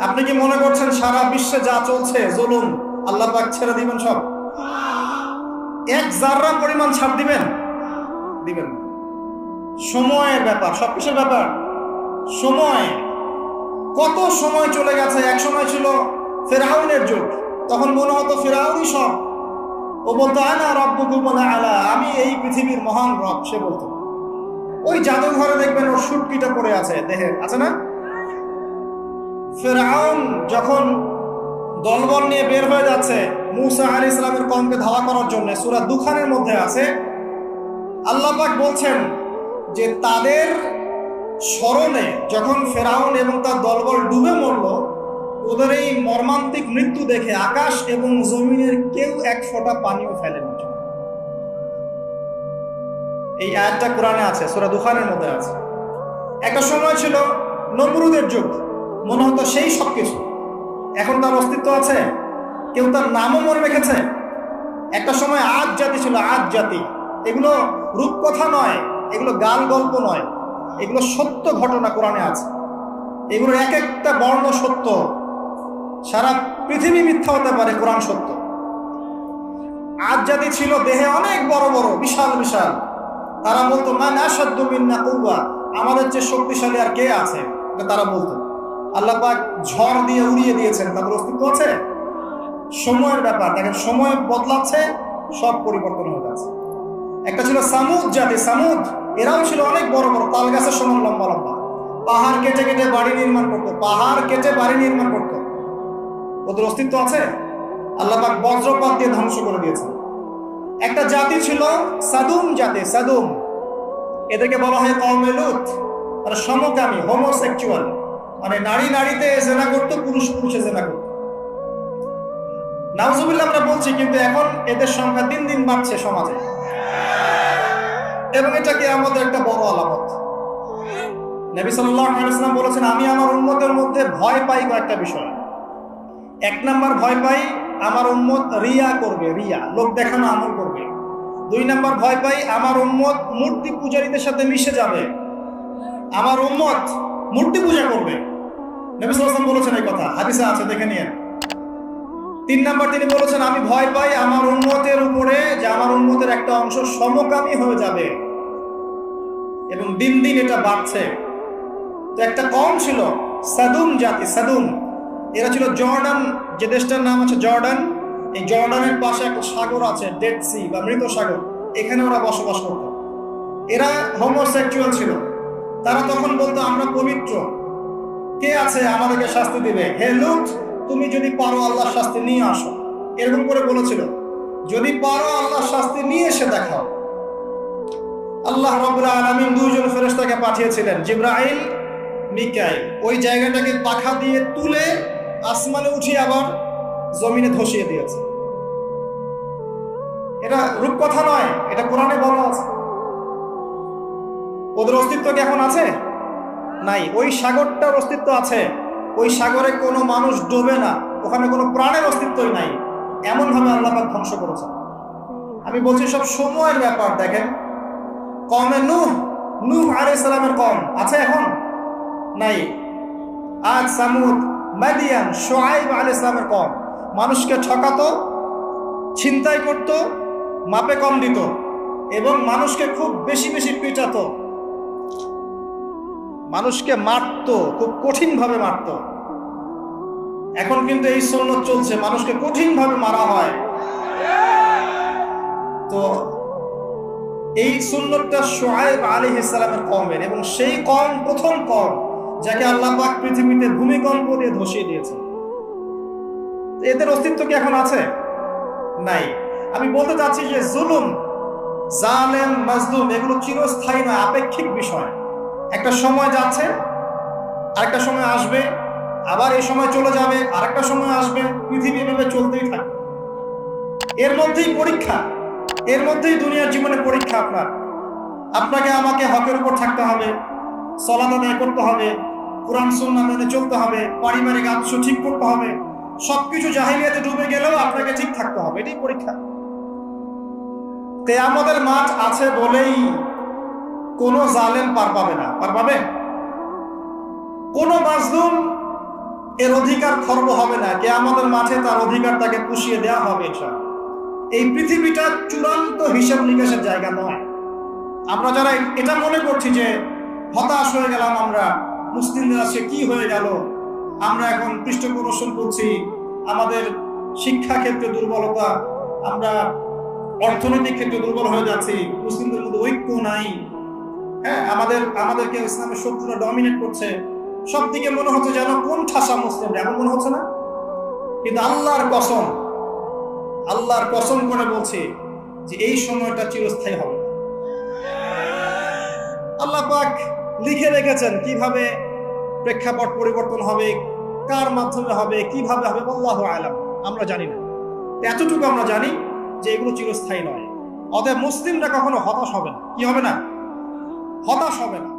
আপনি কি মনে করছেন সারা বিশ্বে যা চলছে, জুলুম, আল্লাহ পাক ছেড়ে দিবেন সব? এক জাররা পরিমাণ ছাড় দিবেন? দিবেন সময়ের ব্যাপার, সব কিছুর ব্যাপার? সময়। কত সময় চলে গেছে? এক সময় ছিল ফেরাউনের যুগ, তখন মনে হতো ফেরাউনই সব। ও বলতো, আনা রব্বুকুম আলা আমি এই পৃথিবীর মহান রব, সে বলতো। ওই জাদুঘরে দেখবেন ওর সুটকিটা পড়ে আছে দেহে আছে না? ফেরাউন যখন দলবল নিয়ে বের হয়ে যাচ্ছে মুসা আলী ইসলামের কমকে ধাওয়া করার জন্য, সুরা দুখানের মধ্যে আছে, আল্লাহ পাক বলছেন যে তাদের স্মরণে যখন ফেরাউন এবং তার দলবল ডুবে মরল, ওদের এই মর্মান্তিক মৃত্যু দেখে আকাশ এবং জমিনের কেউ এক ফোঁটা পানিও ফেলেনি। এই আয়াতটা কোরআনে আছে, সুরা দুখানের মধ্যে আছে। একটা সময় ছিল নমরুদের যুগ। মনে হতো সেই সব কিছু এখন তার অস্তিত্ব আছে, কেউ তার নামও মনে রেখেছে। একটা সময় আজ জাতি ছিল আজ জাতি। এগুলো রূপকথা নয়, এগুলো গান গল্প নয়। এগুলো সত্য ঘটনা কোরআনে আছে। এগুলোর এক একটা বর্ণ সত্য। সারা পৃথিবী মিথ্যা হতে পারে কোরআন সত্য। আজ জাতি ছিল দেহে অনেক বড় বড়, বিশাল বিশাল। তারা বলতো, মান আসাদ্দু মিন্না কৌয়া আমাদের চেয়ে শক্তিশালী আর কে আছে? তারা বলতো। আল্লাহ পাক ঝড় দিয়ে উড়িয়ে দিয়েছেন, তাদের অস্তিত্ব আছে? সময়ের ব্যাপার, দেখেন সময় বদলাচ্ছে, সব পরিবর্তন হয়ে যাচ্ছে। একটা ছিল সামুদ জাতি, সামুদ, এরাও ছিল অনেক বড় বড়, তাল গাছের সমান লম্বা লম্বা। পাহাড় কেটে কেটে বাড়ি নির্মাণ করতো, পাহাড় কেটে বাড়ি নির্মাণ করতো। ওদের অস্তিত্ব আছে? আল্লাহ পাক বজ্রপাত দিয়ে ধ্বংস করে দিয়েছেন। একটা জাতি ছিল সাদুম জাতি, সাদুম। এদেরকে বলা হয় কওমে লুত, তারা সমকামী হোমোসেক্সুয়াল মানে নারী নারীতে জেনা করতো, পুরুষ পুরুষে জেনা করতো। নাউজুবিল্লাহ আমরা বলছি, কিন্তু এখন এদের সংখ্যা দিন দিন বাড়ছে সমাজে। এবং এটাকে আমাদের একটা বড় আলামত। নবী ওয়াসাল্লাম বলেছেন, আমি আমার উন্মতের মধ্যে ভয় পাই কয়েকটা বিষয়। এক নাম্বার ভয় পাই, আমার উম্মত রিয়া করবে, রিয়া, লোক দেখানো আমল করবে। দুই নাম্বার ভয় পাই, আমার উম্মত মূর্তি পূজারীদের সাথে মিশে যাবে। আমার উম্মত মূর্তি পূজা করবে। নবী সাল্লাল্লাহু বলেছেন এই কথা, হাদিসে আছে, দেখে নিয়ে তিন নাম্বার তিনি বলেছেন, আমি ভয় পাই আমার উন্মতের উপরে যে আমার উন্মতের একটা অংশ সমকামী হয়ে যাবে এবং দিন দিন এটা বাড়ছে। তো একটা কম ছিল, সাদুম জাতি, সাদুম। এরা ছিল জর্ডান, যে দেশটার নাম আছে জর্ডান, এই জর্ডানের পাশে একটা সাগর আছে, ডেড সি বা মৃত সাগর, এখানে ওরা বসবাস করত। এরা হোমোসেক্সুয়াল ছিল। তারা তখন বলতো, আমরা পবিত্র। কে আছে আমাদেরকে শাস্তি দিবে? হে লুট তুমি যদি পারো আল্লাহ শাস্তি নিয়ে আসো। এরকম করে বলেছিল। যদি পারো আল্লাহ শাস্তি নিয়ে এসে দেখাও। আল্লাহ রবুল্লা আলমিন দুইজন ফেরেস্তাকে পাঠিয়েছিলেন, জিব্রাইল, মিকাইল। ওই জায়গাটাকে পাখা দিয়ে তুলে আসমানে উঠিয়ে আবার জমিনে ধসিয়ে দিয়েছে। এটা রূপকথা নয়, এটা কোরআনে বলা আছে। ওদের অস্তিত্ব কি এখন আছে? নাই। ওই সাগরটার অস্তিত্ব আছে। ওই সাগরে কোনো মানুষ ডোবে না। ওখানে কোনো প্রাণের অস্তিত্বই নাই। এমন ভাবে আল্লাহ পাক ধ্বংস করেছে আমি বলছি সব সময়ের ব্যাপার, দেখেন। কমে নূহ। নূহ আলাইহিস সালামের কম। আছে এখন? নাই। আজ সামুদ, মাদিয়ান শোয়াইব আলাইহিস সালামের কম। মানুষকে ঠকাতো, ছিনতাই করত, মাপে কম দিত। এবং মানুষকে খুব বেশি বেশি পিটাতো। মানুষকে মারত, খুব কঠিন ভাবে মারত। এখন কিন্তু এই সন্ন্যত চলছে, মানুষকে কঠিন ভাবে মারা হয়। তো এই সুন্নতটা সোহাইব আলী ইসলামের কমের এবং সেই কম প্রথম কম, যাকে আল্লাহ পাক পৃথিবীতে ভূমিকম্প দিয়ে ধসিয়ে দিয়েছে এদের অস্তিত্ব কি এখন আছে? নাই। আমি বলতে চাচ্ছি যে জুলুম, জালেম, মাজলুম, এগুলো চিরস্থায়ী নয়, আপেক্ষিক বিষয়। একটা সময় যাচ্ছে, আরেকটা সময় আসবে, আবার এই সময় চলে যাবে, আরেকটা সময় আসবে, পৃথিবী এভাবে চলতেই থাকবে। এর মধ্যেই পরীক্ষা, এর মধ্যেই দুনিয়ার জীবনে পরীক্ষা আপনার। আপনাকে আমাকে হকের উপর থাকতে হবে সলাত আদায় করতে হবে, কোরআন সুন্না মেনে চলতে হবে, পারিবারিক আদর্শ ঠিক করতে হবে, সবকিছু জাহিলিয়াতে ডুবে গেলেও আপনাকে ঠিক থাকতে হবে, এটাই পরীক্ষা। তেয়ামতের মাঠ আছে বলেই কোনো জালেম পার পাবে না। পার পাবে? কোনো মাজলুম এর অধিকার খর্ব হবে না। কে আমাদের মাঠে তার অধিকার তাকে পুষিয়ে দেওয়া হবে, ইনশাআল্লাহ। এই পৃথিবীটা চূড়ান্ত হিসাব নিকাশের জায়গা নয়। আমরা যারা এটা মনে করছি যে হতাশ হয়ে গেলাম আমরা, মুসলিমদের আজকে কি হয়ে গেল? আমরা এখন পৃষ্ঠপ্রদর্শন করছি, আমাদের শিক্ষা ক্ষেত্রে দুর্বলতা, আমরা অর্থনৈতিক ক্ষেত্রে দুর্বল হয়ে যাচ্ছি, মুসলিমদের মধ্যে ঐক্য নাই। হ্যাঁ আমাদের, আমাদেরকে ইসলামের শত্রুরা ডমিনেট করছে। সব দিকে মনে হচ্ছে যেন কোন ঠাসা মুসলিম এমন মনে হচ্ছে না? কিন্তু আল্লাহর কসম আল্লাহর কসম করে বলছি যে এই সময়টা চিরস্থায়ী হবে। আল্লাহ পাক লিখে রেখেছেন কীভাবে প্রেক্ষাপট পরিবর্তন হবে, কার মাধ্যমে হবে, কীভাবে হবে, আল্লাহ আলাম। আমরা জানি না। এতটুকু আমরা জানি যে এগুলো চিরস্থায়ী নয়। অতএব মুসলিমরা কখনো হতাশ হবে না। কি হবে না? হতাশ হবে না।